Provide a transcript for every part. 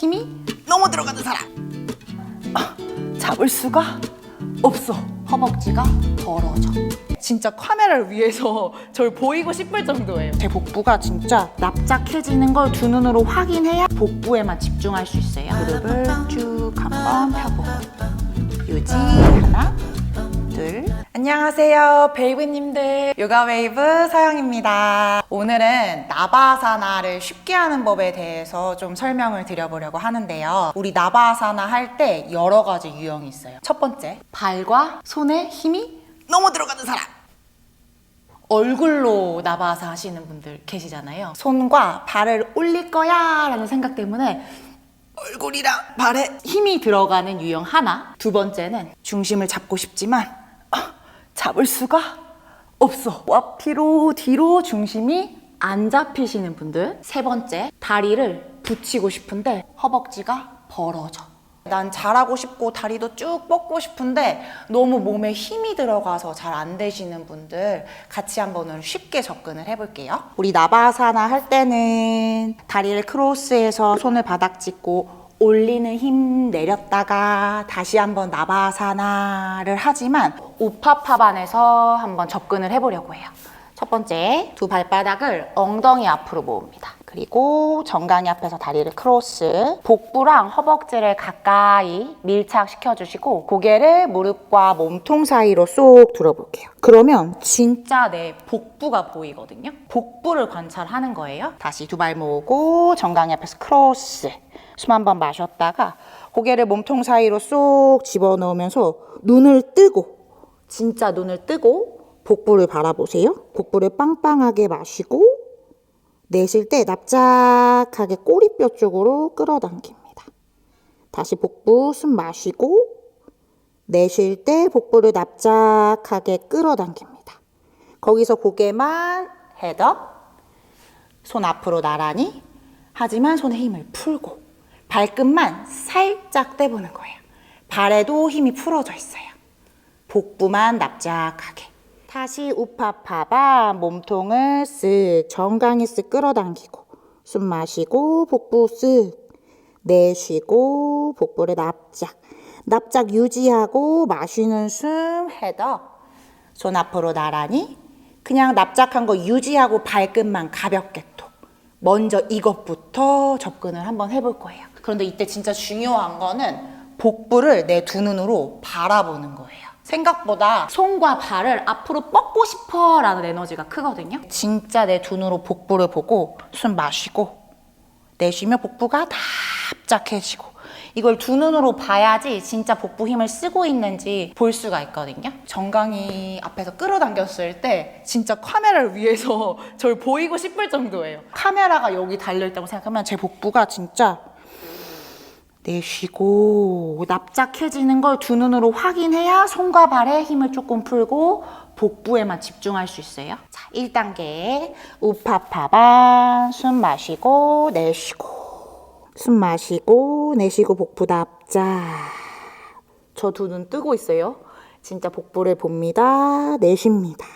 힘이 너무 들어가는 사람. 아, 잡을 수가 없어. 허벅지가 벌어져. 진짜 카메라를 위해서 저를 보이고 싶을 정도예요. 제 복부가 진짜 납작해지는 걸 두 눈으로 확인해야 복부에만 집중할 수 있어요. 무릎을 쭉 한번 펴보고. 유지 하나. 둘 안녕하세요 베이브님들. 요가 웨이브 서영입니다. 오늘은 나바아사나를 쉽게 하는 법에 대해서 좀 설명을 드려보려고 하는데요. 우리 나바아사나 할 때 여러 가지 유형이 있어요. 첫 번째 발과 손에 힘이 너무 들어가는 사람. 얼굴로 나바아사 하시는 분들 계시잖아요. 손과 발을 올릴 거야 라는 생각 때문에 얼굴이랑 발에 힘이 들어가는 유형 하나. 두 번째는 중심을 잡고 싶지만 아, 잡을 수가 없어. 앞뒤로 뒤로 중심이 안 잡히시는 분들. 세 번째, 다리를 붙이고 싶은데 허벅지가 벌어져. 난 잘하고 싶고 다리도 쭉 뻗고 싶은데 너무 몸에 힘이 들어가서 잘 안 되시는 분들 같이 한번 오늘 쉽게 접근을 해볼게요. 우리 나바사나 할 때는 다리를 크로스해서 손을 바닥 짚고 올리는 힘 내렸다가 다시 한번 나바사나를 하지만 우파파반에서 한번 접근을 해보려고 해요. 첫 번째, 두 발바닥을 엉덩이 앞으로 모읍니다. 그리고 정강이 앞에서 다리를 크로스, 복부랑 허벅지를 가까이 밀착시켜주시고 고개를 무릎과 몸통 사이로 쏙 들어볼게요. 그러면 진짜 내 복부가 보이거든요. 복부를 관찰하는 거예요. 다시 두 발 모으고 정강이 앞에서 크로스, 숨 한번 마셨다가 고개를 몸통 사이로 쏙 집어넣으면서 눈을 뜨고 진짜 눈을 뜨고 복부를 바라보세요. 복부를 빵빵하게 마시고 내쉴 때 납작하게 꼬리뼈 쪽으로 끌어당깁니다. 다시 복부 숨 마시고 내쉴 때 복부를 납작하게 끌어당깁니다. 거기서 고개만 헤드업, 손 앞으로 나란히 하지만 손에 힘을 풀고 발끝만 살짝 떼보는 거예요. 발에도 힘이 풀어져 있어요. 복부만 납작하게. 다시 우파파바 몸통을 쓱 정강이 쓱 끌어당기고 숨 마시고 복부 쓱 내쉬고 복부를 납작 납작 유지하고 마시는 숨 헤더 손 앞으로 나란히 그냥 납작한 거 유지하고 발끝만 가볍게 톡 먼저 이것부터 접근을 한번 해볼 거예요 그런데 이때 진짜 중요한 거는 복부를 내 두 눈으로 바라보는 거예요 생각보다 손과 발을 앞으로 뻗고 싶어 라는 에너지가 크거든요. 진짜 내 두 눈으로 복부를 보고 숨 마시고 내쉬며 복부가 납작해지고 이걸 두 눈으로 봐야지 진짜 복부 힘을 쓰고 있는지 볼 수가 있거든요. 정강이 앞에서 끌어당겼을 때 진짜 카메라를 위해서 저를 보이고 싶을 정도예요. 카메라가 여기 달려있다고 생각하면 제 복부가 진짜 내쉬고 납작해지는 걸 두 눈으로 확인해야 손과 발에 힘을 조금 풀고 복부에만 집중할 수 있어요. 자, 1단계 우파파반 숨 마시고 내쉬고 숨 마시고 내쉬고 복부 납작 저 두 눈 뜨고 있어요. 진짜 복부를 봅니다. 내쉽니다.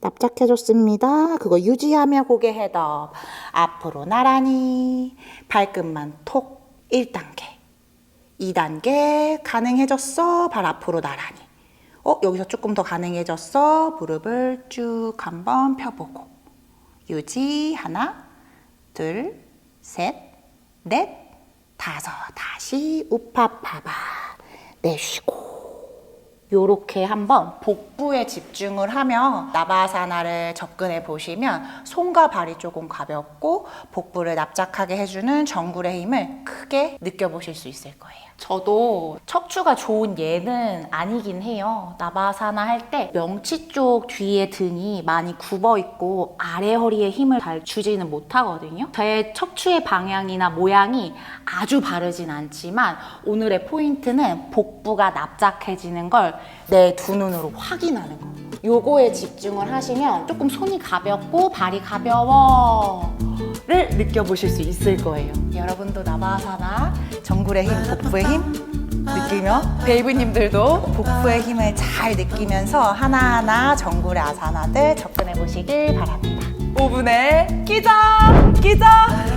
납작해졌습니다. 그거 유지하며 고개 헤더 앞으로 나란히 발끝만 톡 1단계 2단계 가능해졌어? 발 앞으로 나란히. 어 여기서 조금 더 가능해졌어? 무릎을 쭉 한번 펴보고. 유지 하나 둘 셋 넷 다섯. 다시 우파 파바 내쉬고. 요렇게 한번 복부에 집중을 하며 나바사나를 접근해 보시면 손과 발이 조금 가볍고 복부를 납작하게 해주는 정굴의 힘을 크게 느껴보실 수 있을 거예요. 저도 척추가 좋은 예는 아니긴 해요. 나바사나 할 때 명치 쪽 뒤에 등이 많이 굽어 있고 아래 허리에 힘을 잘 주지는 못하거든요. 제 척추의 방향이나 모양이 아주 바르진 않지만 오늘의 포인트는 복부가 납작해지는 걸 내 두 눈으로 확인하는 거. 요거에 집중을 하시면 조금 손이 가볍고 발이 가벼워 를 느껴보실 수 있을 거예요. 여러분도 나바사나 정굴의 힘, 복부의 힘 느끼며 베이브님들도 복부의 힘을 잘 느끼면서 하나하나 정굴의 아사나들 접근해 보시길 바랍니다. 5분의 기적, 기적, 기적!